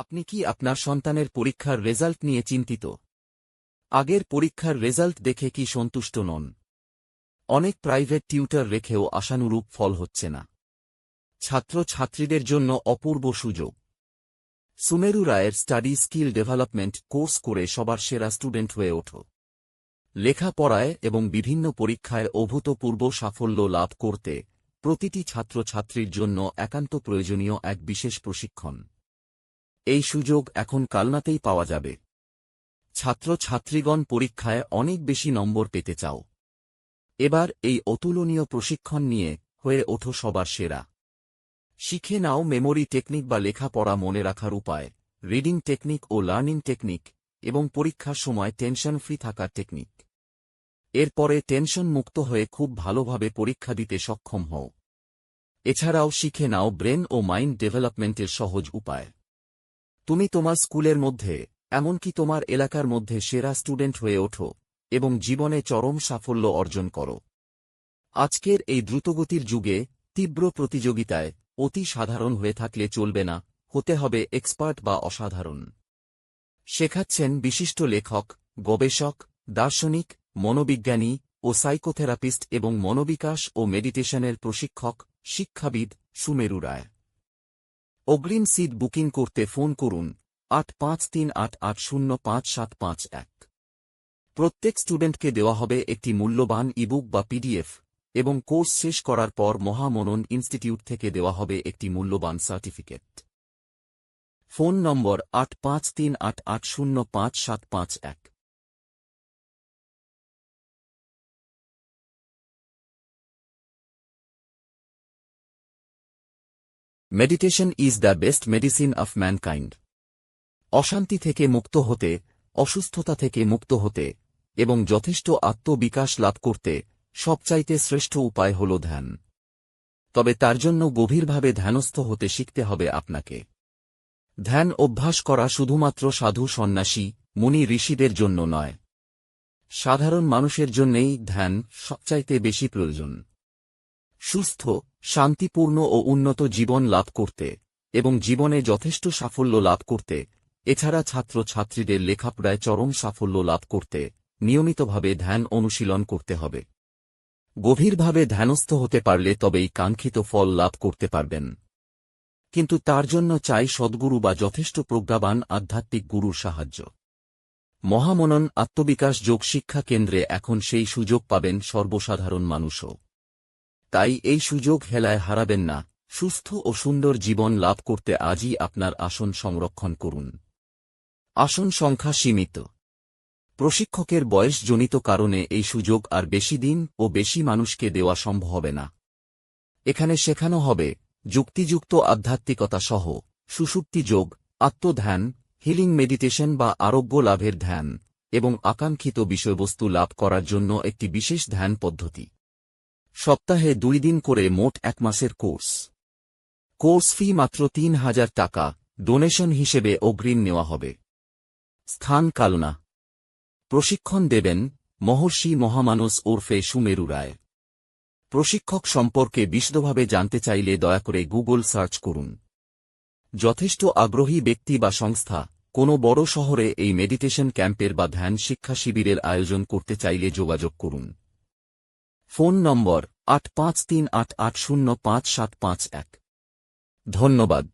আপনি কি আপনার সন্তানের পরীক্ষার রেজাল্ট নিয়ে চিন্তিত? আগের পরীক্ষার রেজাল্ট দেখে কি সন্তুষ্ট নন? অনেক প্রাইভেট টিউটার রেখেও আশানুরূপ ফল হচ্ছে না। ছাত্র ছাত্রীদের জন্য অপূর্ব সুযোগ। সুমেরু রায়ের স্টাডি স্কিল ডেভেলপমেন্ট কোর্স করে সবার সেরা স্টুডেন্ট হয়ে ওঠো। লেখাপড়ায় এবং বিভিন্ন পরীক্ষায় অভূতপূর্ব সাফল্য লাভ করতে প্রতিটি ছাত্রছাত্রীর জন্য একান্ত প্রয়োজনীয় এক বিশেষ প্রশিক্ষণ। এই সুযোগ এখন কালনাতেই পাওয়া যাবে। ছাত্রছাত্রীগণ পরীক্ষায় অনেক বেশি নম্বর পেতে চাও। এবার এই অতুলনীয় প্রশিক্ষণ নিয়ে হয়ে ওঠো সবার সেরা। শিখে নাও মেমোরি টেকনিক বা লেখাপড়া মনে রাখার উপায়, রিডিং টেকনিক ও লার্নিং টেকনিক এবং পরীক্ষার সময় টেনশন ফ্রি থাকার টেকনিক। এরপরে টেনশন মুক্ত হয়ে খুব ভালোভাবে পরীক্ষা দিতে সক্ষম হও। এছাড়াও শিখে নাও ব্রেন ও মাইন্ড ডেভেলপমেন্টের সহজ উপায়। তুমি তোমার স্কুলের মধ্যে, এমনকি তোমার এলাকার মধ্যে সেরা স্টুডেন্ট হয়ে ওঠো, এবং জীবনে চরম সাফল্য অর্জন করো। আজকের এই দ্রুতগতির যুগে, তীব্র প্রতিযোগিতায়, অতি সাধারণ হয়ে থাকলে চলবে না, হতে হবে এক্সপার্ট বা অসাধারণ। শেখাচ্ছেন বিশিষ্ট লেখক, গবেষক, দার্শনিক, মনোবিজ্ঞানী ও সাইকোথেরাপিস্ট এবং মনোবিকাশ ও মেডিটেশনের প্রশিক্ষক, শিক্ষাবিদ সুমেরু রায়। অগ্রিম সিট বুকিং করতে ফোন করুন আট পাঁচ তিন আট আট শূন্য পাঁচ সাত পাঁচ এক। প্রত্যেক স্টুডেন্টকে দেওয়া হবে একটি মূল্যবান ইবুক বা পিডিএফ এবং কোর্স শেষ করার পর মহামনন ইনস্টিটিউট থেকে দেওয়া হবে একটি মূল্যবান সার্টিফিকেট। ফোন নম্বর আট পাঁচ তিন আট আট শূন্য পাঁচ সাত পাঁচ এক। Meditation is the best medicine of mankind অশান্তি থেকে মুক্ত হতে, অসুস্থতা থেকে মুক্ত হতে, এবং যথেষ্ট আত্মবিকাশ লাভ করতে সবচাইতে শ্রেষ্ঠ উপায় হল ধ্যান। তবে তার জন্য গভীরভাবে ধ্যানস্থ হতে শিখতে হবে আপনাকে। ধ্যান অভ্যাস করা শুধুমাত্র সাধু সন্ন্যাসী, মুনি ঋষিদের জন্য নয়। সাধারণ মানুষের জন্যেই ধ্যান সবচাইতে বেশি প্রয়োজন। সুস্থ, শান্তিপূর্ণ ও উন্নত জীবন লাভ করতে এবং জীবনে যথেষ্ট সাফল্য লাভ করতে, এছাড়া ছাত্র ছাত্রীদের লেখাপড়ায় চরম সাফল্য লাভ করতে নিয়মিতভাবে ধ্যান অনুশীলন করতে হবে। গভীরভাবে ধ্যানস্থ হতে পারলে তবেই কাঙ্ক্ষিত ফল লাভ করতে পারবেন। কিন্তু তার জন্য চাই সদ্গুরু বা যথেষ্ট প্রজ্ঞাবান আধ্যাত্মিক গুরুর সাহায্য। মহামনন আত্মবিকাশ যোগ শিক্ষা কেন্দ্রে এখন সেই সুযোগ পাবেন সর্বসাধারণ মানুষও। তাই এই সুযোগ হেলায় হারাবেন না। সুস্থ ও সুন্দর জীবন লাভ করতে আজই আপনার আসন সংরক্ষণ করুন। আসন সংখ্যা সীমিত। প্রশিক্ষকের বয়সজনিত কারণে এই সুযোগ আর বেশি দিন ও বেশি মানুষকে দেওয়া সম্ভব হবে না। এখানে শেখানো হবে, যুক্তিযুক্ত আধ্যাত্মিকতা সহ সুষুপ্তি যোগ, আত্মধ্যান, হিলিং মেডিটেশন বা আরোগ্য লাভের ধ্যান, এবং আকাঙ্ক্ষিত বিষয়বস্তু লাভ করার জন্য একটি বিশেষ ধ্যান পদ্ধতি। সপ্তাহে দুই দিন করে মোট এক মাসের কোর্স। কোর্স ফি মাত্র তিন হাজার টাকা, ডোনেশন হিসেবে অগ্রিম নেওয়া হবে। স্থান কালনা। প্রশিক্ষণ দেবেন মহর্ষি মহামানস ওরফে সুমেরু রায়। প্রশিক্ষক সম্পর্কে বিশদভাবে জানতে চাইলে দয়া করে গুগল সার্চ করুন। যথেষ্ট আগ্রহী ব্যক্তি বা সংস্থা, কোনো বড় শহরে এই মেডিটেশন ক্যাম্পের বা ধ্যান শিক্ষা শিবিরের আয়োজন করতে চাইলে যোগাযোগ করুন। ফোন নম্বর আট পাঁচ তিন আট আট শূন্য পাঁচ সাত পাঁচ এক। ধন্যবাদ।